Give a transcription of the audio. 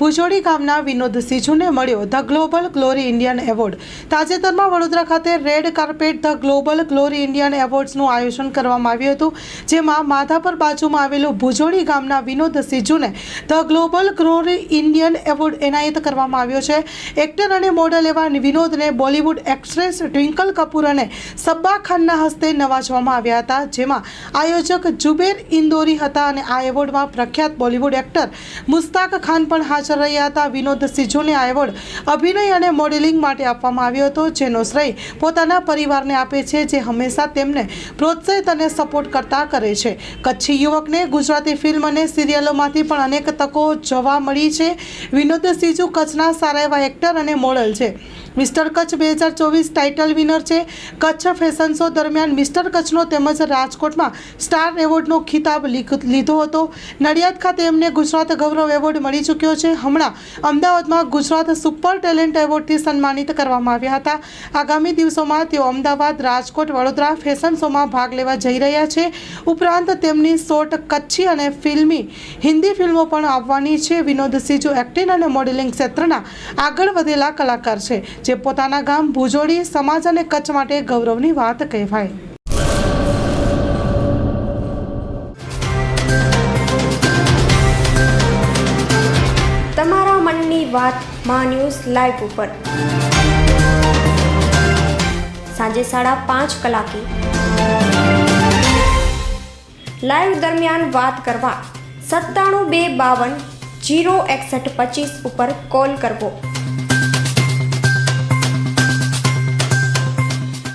ભુજોડી ગામના વિનોદ સિજુને મળ્યો the global glory Indian award. તાજેતરમાં વડોદરા ખાતે red carpet the global glory Indian એવોર્ડ્સનું આયોજન કરવામાં આવ્યું હતું, જેમાં માધાપર બાજુમાં આવેલું ભુજોડી ગામના Vinod સિજુને the global glory Indian award એનાયત કરવામાં આવ્યો છે. એક્ટર અને મોડલ એવા વિનોદને બોલિવૂડ એક્ટ્રેસ ટ્વિંકલ કપૂર અને સબ્બા ખાનના હસ્તે નવાજવામાં આવ્યા હતા, જેમાં આયોજક જુબેર ઇન્દોરી હતા અને આ એવોર્ડમાં પ્રખ્યાત બોલિવૂડ એક્ટર મુસ્તાક ખાન પણ હાજર રહ્યા હતા. વિનોદ સિજુને આ એવોર્ડ અભિનય અને મોડેલિંગ માટે આપવામાં આવ્યો હતો, જેનો શ્રેય પોતાના પરિવારને આપે છે, જે હંમેશા તેમને પ્રોત્સાહિત અને સપોર્ટ કરતા કરે છે. કચ્છી યુવકને ગુજરાતી ફિલ્મ અને સિરિયલોમાંથી પણ અનેક તકો જોવા મળી છે. વિનોદ સિજુ કચ્છના સારા એવા એક્ટર અને મોડલ છે. મિસ્ટર કચ્છ બે હજાર ચોવીસ ટાઇટલ વિનર છે. કચ્છ ફેશન શો દરમિયાન મિસ્ટર કચ્છનો તેમજ રાજકોટમાં સ્ટાર એવોર્ડનો ખિતાબ લીધો હતો. નડિયાદ ખાતે એમને ગુજરાત ગૌરવ એવોર્ડ મળી ચૂક્યો છે. હમણાં અમદાવાદમાં ગુજરાત સુપર ટેલેન્ટ એવોર્ડથી સન્માનિત કરવામાં આવ્યા હતા. આગામી દિવસોમાં તેઓ અમદાવાદ, રાજકોટ, વડોદરા ફેશન શોમાં ભાગ લેવા જઈ રહ્યા છે. ઉપરાંત તેમની શોર્ટ કચ્છી અને ફિલ્મી હિન્દી ફિલ્મો પણ આવવાની છે. વિનોદ સિજુ એક્ટિંગ અને મોડેલિંગ ક્ષેત્રના આગળ વધેલા કલાકાર છે. જે પોતાના ગામ ભુજોડી સમાજ અને કચ્છ માટે ગૌરવની વાત કહેવાય. તમારા મનની વાતમાં ન્યૂઝ લાઈવ ઉપર. સાંજે સાડા પાંચ કલાકે. લાઈવ દરમિયાન વાત કરવા સત્તાણું બે બાવન જીરો એકસઠ પચીસ ઉપર કોલ કરવો.